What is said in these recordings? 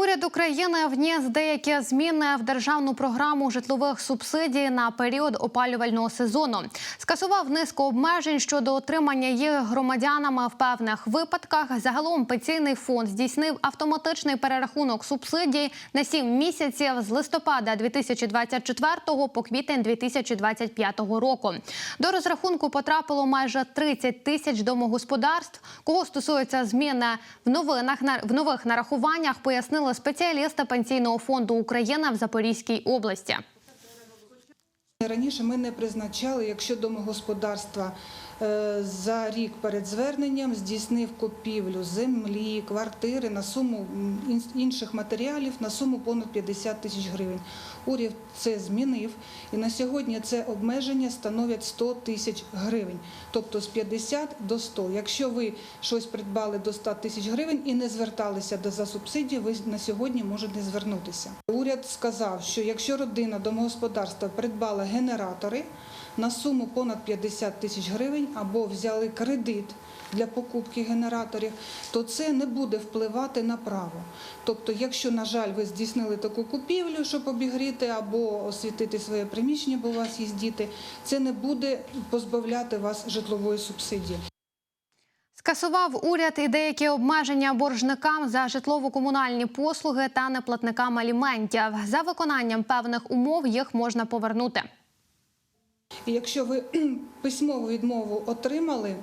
Уряд України вніс деякі зміни в державну програму житлових субсидій на період опалювального сезону. Скасував низку обмежень щодо отримання їх громадянами в певних випадках. Загалом пенсійний фонд здійснив автоматичний перерахунок субсидій на 7 місяців з листопада 2024 по квітень 2025 року. До розрахунку потрапило майже 30 тисяч домогосподарств. Кого стосується зміни в новинах на- в нових нарахуваннях, пояснили спеціалісти пенсійного фонду Україна в Запорізькій області. Раніше ми не призначали, якщо домогосподарства е, за рік перед зверненням здійснив купівлю землі, квартири на суму інших матеріалів на суму понад 50 тисяч гривень. Уряд це змінив, і на сьогодні це обмеження становить 100 тисяч гривень, тобто з 50 до 100. Якщо ви щось придбали до 100 тисяч гривень і не зверталися за субсидії, ви на сьогодні можете звернутися. Уряд сказав, що якщо родина домогосподарства придбала генератори на суму понад 50 тисяч гривень або взяли кредит для покупки генераторів, то це не буде впливати на право. Тобто, якщо, на жаль, ви здійснили таку купівлю, щоб обігріти або освітити своє приміщення, бо у вас є діти, це не буде позбавляти вас житлової субсидії. Скасував уряд і деякі обмеження боржникам за житлово-комунальні послуги та неплатникам аліментів. За виконанням певних умов їх можна повернути. Якщо ви письмову відмову отримали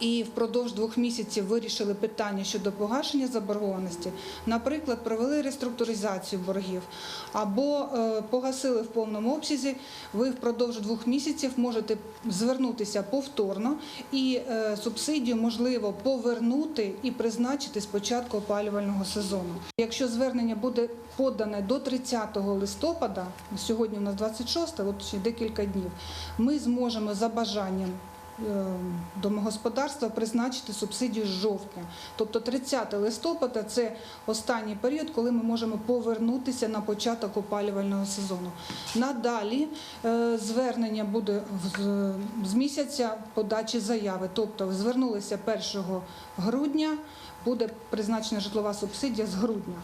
і впродовж двох місяців вирішили питання щодо погашення заборгованості, наприклад, провели реструктуризацію боргів. Або е, погасили в повному обсязі, ви впродовж двох місяців можете звернутися повторно і е, субсидію можливо повернути і призначити з початку опалювального сезону. Якщо звернення буде подане до 30 листопада, сьогодні у нас 26, от ще декілька днів, ми зможемо за бажанням домогосподарства призначити субсидію з жовтня. Тобто 30 листопада це останній період, коли ми можемо повернутися на початок опалювального сезону. Надалі е, звернення буде з місяця подачі заяви. Тобто звернулися 1 грудня, буде призначена житлова субсидія з грудня.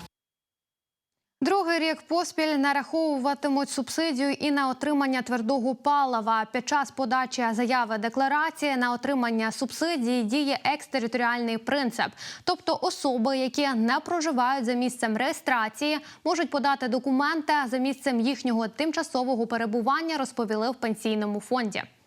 Другий рік поспіль нараховуватимуть субсидію і на отримання твердого палива. Під час подачі заяви декларації на отримання субсидії діє екстериторіальний принцип. Тобто особи, які не проживають за місцем реєстрації, можуть подати документи за місцем їхнього тимчасового перебування, розповіли в пенсійному фонді.